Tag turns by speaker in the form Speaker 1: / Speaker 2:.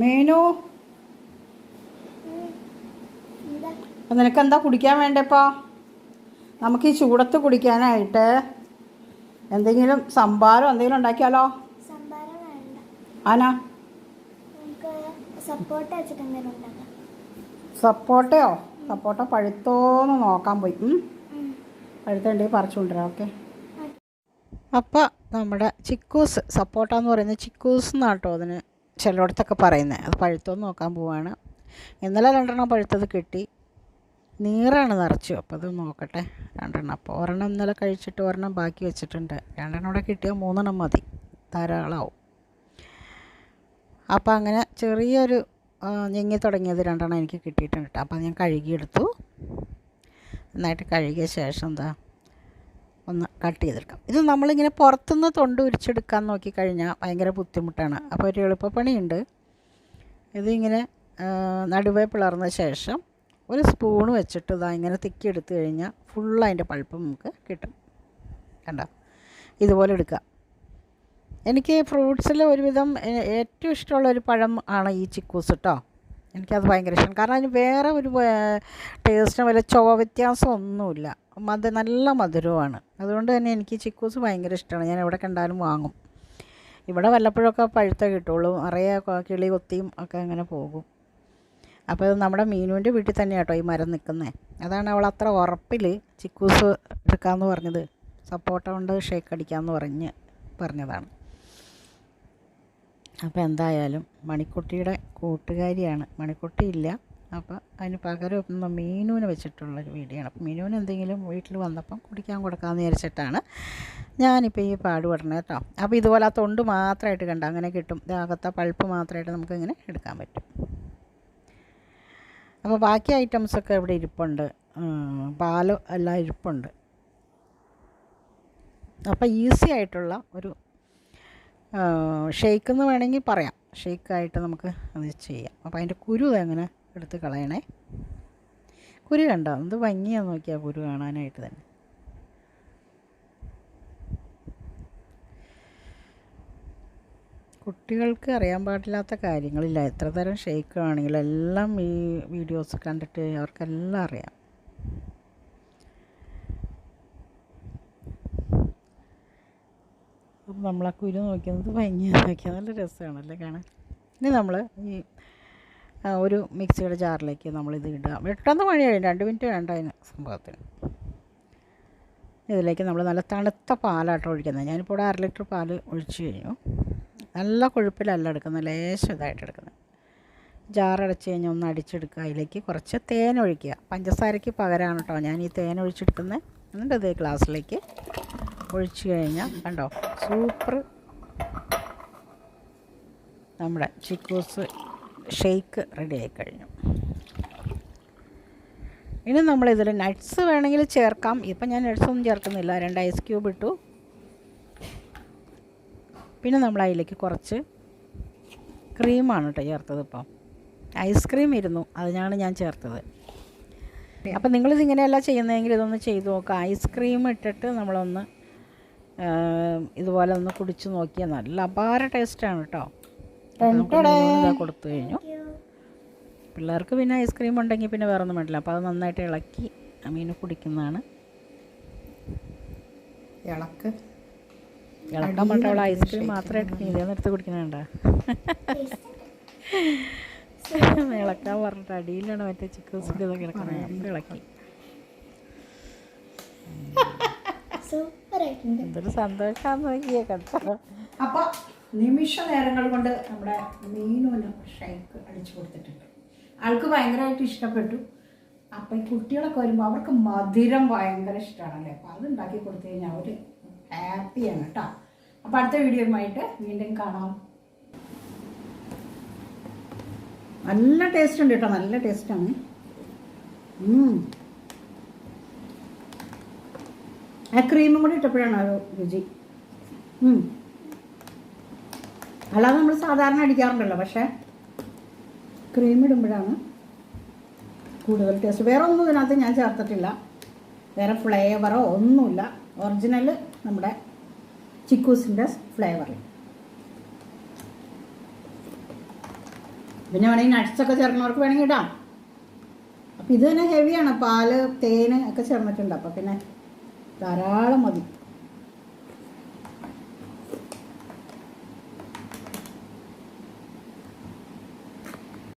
Speaker 1: മീനു? അപ്പം നിനക്ക് എന്താ കുടിക്കാൻ വേണ്ടപ്പോൾ നമുക്ക് ഈ ചൂടത്ത് കുടിക്കാനായിട്ട് എന്തെങ്കിലും സംഭാരം എന്തെങ്കിലും ഉണ്ടാക്കിയാലോ? ആനാ? സപ്പോട്ടയോ? സപ്പോട്ട പഴുത്തോന്ന് നോക്കാൻ പോയി. പഴുത്തുണ്ടെങ്കിൽ പറിച്ചുകൊണ്ടുവരാം ഓക്കെ. അപ്പോൾ നമ്മുടെ ചിക്കൂസ് സപ്പോട്ട എന്ന് പറയുന്നത് ചിക്കൂസ് എന്നാട്ടോ അതിന് ചിലയിടത്തൊക്കെ പറയുന്നത് അത് പഴുത്തോന്ന് നോക്കാൻ പോവാണ്. ഇന്നലെ രണ്ടെണ്ണം പഴുത്തത് കിട്ടി. നീറാണ് നിറച്ചു അപ്പോൾ അത് നോക്കട്ടെ. രണ്ടെണ്ണം അപ്പോൾ ഒരെണ്ണം ഇന്നലെ കഴിച്ചിട്ട് ഒരെണ്ണം ബാക്കി വെച്ചിട്ടുണ്ട്. രണ്ടെണ്ണം കൂടെ കിട്ടിയാൽ മൂന്നെണ്ണം മതി ധാരാളമാവും അപ്പോൾ അങ്ങനെ ചെറിയൊരു ഞെങ്ങി തുടങ്ങിയത് രണ്ടെണ്ണം എനിക്ക് കിട്ടിയിട്ടുണ്ട് കേട്ടോ. അപ്പോൾ ഞാൻ കഴുകിയെടുത്തു. നന്നായിട്ട് കഴുകിയ ശേഷം എന്താ ഒന്ന് കട്ട് ചെയ്തെടുക്കാം. ഇത് നമ്മളിങ്ങനെ പുറത്തുനിന്ന് തൊണ്ട് ഉരിച്ചെടുക്കാൻ നോക്കിക്കഴിഞ്ഞാൽ ഭയങ്കര ബുദ്ധിമുട്ടാണ്. അപ്പോൾ ഒരു എളുപ്പപ്പണിയുണ്ട്. ഇതിങ്ങനെ നടുവേ പിളർന്ന ശേഷം ഒരു സ്പൂൺ വെച്ചിട്ട് ഇതാ ഇങ്ങനെ തിക്കി എടുത്തു കഴിഞ്ഞാൽ ഫുൾ അതിന്റെ പൾപ്പ് നമുക്ക് കിട്ടും. കണ്ടോ? ഇതുപോലെ എടുക്കുക. എനിക്ക് ഫ്രൂട്ട്സിൽ ഒരുവിധം ഏറ്റവും ഇഷ്ടമുള്ള ഒരു പഴം ആണ് ഈ ചിക്കൂസ് കേട്ടോ എനിക്കത് ഭയങ്കര ഇഷ്ടം. കാരണം അതിന് വേറെ ഒരു ടേസ്റ്റിന് വല്ല ചുവ വ്യത്യാസം ഒന്നുമില്ല. മധു നല്ല മധുരമാണ്. അതുകൊണ്ട് തന്നെ എനിക്ക് ചിക്കൂസ് ഭയങ്കര ഇഷ്ടമാണ്. ഞാൻ എവിടെ കണ്ടാലും വാങ്ങും. ഇവിടെ വല്ലപ്പോഴൊക്കെ പഴുത്ത കിട്ടുള്ളൂ. നിറയെ കിളി കൊത്തിയും ഒക്കെ അങ്ങനെ പോകും. അപ്പോൾ നമ്മുടെ മീനുവിന്റെ വീട്ടിൽ തന്നെയാണ് കേട്ടോ ഈ മരം നിൽക്കുന്നത് അതാണ് അവൾ അത്ര ഉറപ്പിൽ ചിക്കൂസ് എടുക്കാമെന്ന് പറഞ്ഞത്. സപ്പോർട്ട കൊണ്ട് ഷേക്ക് അടിക്കാമെന്ന് പറഞ്ഞ് പറഞ്ഞതാണ്. അപ്പോൾ എന്തായാലും മണിക്കുട്ടിയുടെ കൂട്ടുകാരിയാണ്. മണിക്കുട്ടി ഇല്ല. അപ്പോൾ അതിന് പകരം ഒന്ന് മീനുവിനെ വെച്ചിട്ടുള്ളൊരു വീഡിയോ ആണ് അപ്പോൾ മീനുവിന് എന്തെങ്കിലും വീട്ടിൽ വന്നപ്പം കുടിക്കാൻ കൊടുക്കാമെന്ന് വിചാരിച്ചിട്ടാണ് ഞാനിപ്പോൾ ഈ പാട് പാടുപെടണത് കേട്ടോ അപ്പോൾ ഇതുപോലെ ആ തൊണ്ട് മാത്രമായിട്ട് കണ്ട? അങ്ങനെ കിട്ടും. ഇതാകത്ത പൾപ്പ് മാത്രമായിട്ട് നമുക്കിങ്ങനെ എടുക്കാൻ പറ്റും. അപ്പോൾ ബാക്കി ഐറ്റംസൊക്കെ ഇവിടെ ഇരിപ്പുണ്ട്. പാൽ എല്ലാം ഇരിപ്പുണ്ട്. അപ്പോൾ ഈസി ആയിട്ടുള്ള ഒരു ഷെയ്ക്ക് എന്ന് വേണമെങ്കിൽ പറയാം. ഷെയ്ക്കായിട്ട് നമുക്ക് അത് ചെയ്യാം. അപ്പോൾ അതിന്റെ കുരു എങ്ങനെ എടുത്ത് കളയണേ. കുരു കണ്ടോ? എന്ത് ഭംഗിയാന്ന് നോക്കിയാൽ കുരു കാണാനായിട്ട് തന്നെ. കുട്ടികൾക്ക് അറിയാൻ പാടില്ലാത്ത കാര്യങ്ങളില്ല. എത്ര തരം ഷെയ്ക്ക് ആണെങ്കിലും എല്ലാം ഈ വീഡിയോസ് കണ്ടിട്ട് അവർക്കെല്ലാം അറിയാം. അപ്പം നമ്മളാ കുരു നോക്കുന്നത് ഭംഗിയാണ് നോക്കിയാൽ നല്ല രസമാണല്ലേ കാണാൻ. ഇനി നമ്മൾ ഈ ഒരു മിക്സിയുടെ ജാറിലേക്ക് നമ്മളിത് ഇടുക. പെട്ടെന്ന് മഴ കഴിയും. രണ്ട് മിനിറ്റ് വേണ്ട അതിന് സംഭവത്തിന്. ഇതിലേക്ക് നമ്മൾ നല്ല തണുത്ത പാലാട്ടോ ഒഴിക്കുന്നത്. ഞാനിപ്പോൾ ഇവിടെ അര ലിറ്റർ പാൽ ഒഴിച്ചു കഴിഞ്ഞു. നല്ല കൊഴുപ്പിലല്ല എടുക്കുന്നത്. ലേശം ഇതായിട്ട് എടുക്കുന്നത്. ജാറടച്ച് കഴിഞ്ഞാൽ ഒന്ന് അടിച്ചെടുക്കുക. അതിലേക്ക് കുറച്ച് തേൻ ഒഴിക്കുക. പഞ്ചസാരയ്ക്ക് പകരമാണ് കേട്ടോ ഞാൻ ഈ തേൻ ഒഴിച്ചെടുക്കുന്നത്. എന്നിട്ട് ഇതേ ഗ്ലാസ്സിലേക്ക് ഒഴിച്ചു കഴിഞ്ഞാൽ കണ്ടോ? സൂപ്പർ. നമ്മുടെ ചിക്കൂസ് ഷെയ്ക്ക് റെഡി ആയി കഴിഞ്ഞു. ഇനി ഇതിൽ നട്ട്സ് വേണമെങ്കിൽ ചേർക്കാം. ഇപ്പം ഞാൻ നട്ട്സ് ഒന്നും ചേർക്കുന്നില്ല. രണ്ട് ഐസ് ക്യൂബ് ഇട്ടു. പിന്നെ നമ്മൾ അതിലേക്ക് കുറച്ച് ക്രീമാണ് കേട്ടോ ചേർത്തത് ഇപ്പം. ഐസ്ക്രീം ഇരുന്നു. അതിനാണ് ഞാൻ ചേർത്തത്. അപ്പം നിങ്ങളിത് ഇങ്ങനെയല്ല ചെയ്യുന്നതെങ്കിൽ ഇതൊന്ന് ചെയ്തു നോക്കുക ഐസ്ക്രീം ഇട്ടിട്ട് നമ്മളൊന്ന് ഇതുപോലെ ഒന്ന് കുടിച്ച് നോക്കിയാൽ നല്ല അപാര ടേസ്റ്റാണ് കേട്ടോ. കൊടുത്തു കഴിഞ്ഞു. പിള്ളേർക്ക് പിന്നെ ഐസ്ക്രീം ഉണ്ടെങ്കിൽ പിന്നെ വേറെ ഒന്നും വേണ്ടില്ല. അപ്പോൾ അത് നന്നായിട്ട് ഇളക്കി മീൻ കുടിക്കുന്നതാണ്. ഇളക്ക്. ഇളക്കാൻ അവൾ ഐസ്ക്രീം മാത്രമായിട്ട് മീതിയെന്ന് നിർത്തി കുടിക്കുന്നുണ്ട? ഇളക്കാൻ പറഞ്ഞിട്ട് അടിയിലാണ് മറ്റേ ചിക്കൻസിന്റെ ഇതൊക്കെ ഇളക്കുന്നത് അപ്പോൾ ഇളക്കി.
Speaker 2: സൂപ്പറായിട്ടുണ്ട്
Speaker 1: എന്തൊരു സന്തോഷമാണെന്ന് നോക്കിയേ കേട്ടോ. അപ്പോൾ നിമിഷ നേരങ്ങൾ കൊണ്ട് നമ്മുടെ മീനുവിന് ഷേക്ക് അടിച്ചു കൊടുത്തിട്ടുണ്ട്. ആൾക്ക് ഭയങ്കരമായിട്ട് ഇഷ്ടപ്പെട്ടു. അപ്പം ഈ കുട്ടികളൊക്കെ വരുമ്പോൾ അവർക്ക് മധുരം ഭയങ്കര ഇഷ്ടമാണല്ലേ അപ്പോൾ അത് ഉണ്ടാക്കി കൊടുത്തു കഴിഞ്ഞാൽ അവർ ഹാപ്പിയാണ് കേട്ടോ. അപ്പോൾ അടുത്ത വീഡിയോയുമായിട്ട് വീണ്ടും കാണാം. നല്ല ടേസ്റ്റ് ഉണ്ട് കേട്ടോ. നല്ല ടേസ്റ്റാണ് ആ ക്രീമും കൂടി ഇട്ടപ്പോഴാണ് ആ രുചി. അല്ലാതെ നമ്മൾ സാധാരണ അടിക്കാറുണ്ടല്ലോ പക്ഷേ ക്രീം ഇടുമ്പോഴാണ് കൂടുതൽ ടേസ്റ്റ് വേറെ ഒന്നും ഇതിനകത്ത് ഞാൻ ചേർത്തിട്ടില്ല. വേറെ ഫ്ലേവറോ ഒന്നുമില്ല. ഒറിജിനൽ നമ്മുടെ ചിക്കൂസിന്റെ ഫ്ലേവറിൽ
Speaker 3: പിന്നെ വേണമെങ്കിൽ നട്ട്സൊക്കെ ചേർക്കുന്നവർക്ക് വേണമെങ്കിൽ ഇടാം. അപ്പം ഇത് തന്നെ ഹെവിയാണ് പാൽ തേന് ഒക്കെ ചേർന്നിട്ടുണ്ട്. അപ്പം പിന്നെ ധാരാളം മതി.